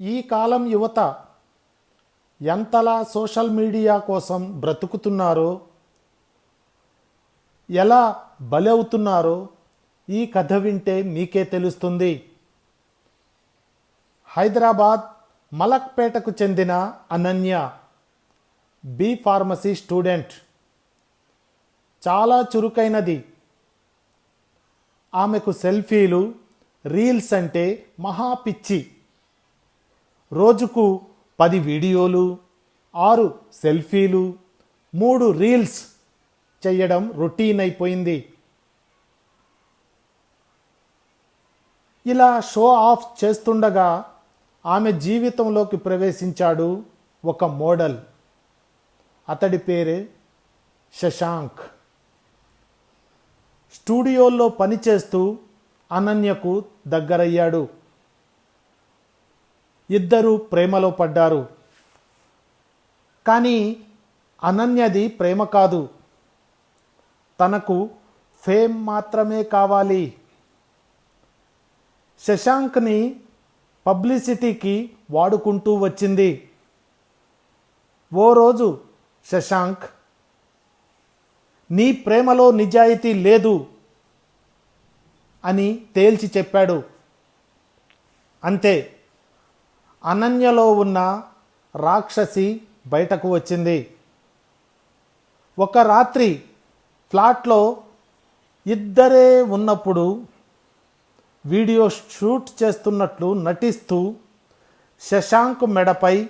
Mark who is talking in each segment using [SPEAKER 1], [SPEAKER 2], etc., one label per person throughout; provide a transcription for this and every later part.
[SPEAKER 1] ఈ కాలం యువత ఎంతలా సోషల్ మీడియా కోసం బ్రతుకుతున్నారో ఎలా బలవుతున్నారో ఈ కథ వింటే మీకే తెలుస్తుంది. హైదరాబాద్ మలక్పేటకు చెందిన అనన్య బి ఫార్మసీ స్టూడెంట్. చాలా చురుకైనది. ఆమెకు సెల్ఫీలు రీల్స్ అంటే మహా పిచ్చి. రోజుకు పది వీడియోలు ఆరు సెల్ఫీలు మూడు రీల్స్ చేయడం రొటీన్ అయిపోయింది. ఇలా షో ఆఫ్ చేస్తుండగా ఆమె జీవితంలోకి ప్రవేశించాడు ఒక మోడల్. అతడి పేరే శశాంక్. స్టూడియోల్లో పనిచేస్తూ అనన్యకు దగ్గరయ్యాడు. ఇద్దరు ప్రేమలో పడ్డారు. కానీ అనన్యది ప్రేమ కాదు. తనకు ఫేమ్ మాత్రమే కావాలి. శశాంక్ని పబ్లిసిటీకి వాడుకుంటూ వచ్చింది. ఓ రోజు శశాంక్ నీ ప్రేమలో నిజాయితీ లేదు అని తేల్చి చెప్పాడు. అంతే. అనన్యలో ఉన్న రాక్షసి బయటకు వచ్చింది. ఒక రాత్రి ఫ్లాట్లో ఇద్దరే ఉన్నప్పుడు వీడియో షూట్ చేస్తున్నట్లు నటిస్తూ శశాంక్ మెడపై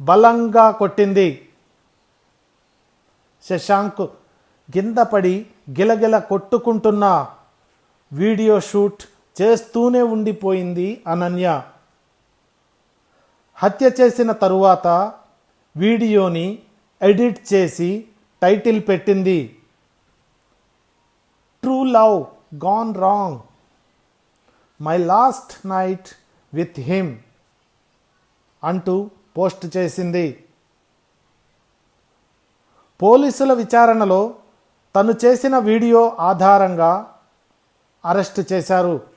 [SPEAKER 1] బలంగా కొట్టింది. శశాంక్ కిందపడి గిలగిల కొట్టుకుంటున్న వీడియో షూట్ చేస్తూనే ఉండిపోయింది అనన్య. హత్య చేసిన తరువాత వీడియోని ఎడిట్ చేసి టైటిల్ పెట్టింది. True love gone wrong. My last night with him అంటూ పోస్ట్ చేసింది. పోలీసుల విచారణలో తను చేసిన వీడియో ఆధారంగా అరెస్ట్ చేశారు.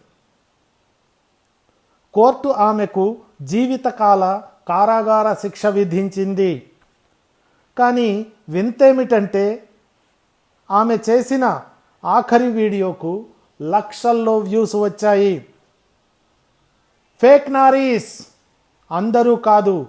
[SPEAKER 1] కోర్టు ఆమెకు జీవితకాల కారాగార శిక్ష విధించింది. కానీ వింతేమిటంటే ఆమె చేసిన ఆఖరి వీడియోకు లక్షల్లో వ్యూస్ వచ్చాయి. ఫేక్ నారీస్ అందరూ కాదు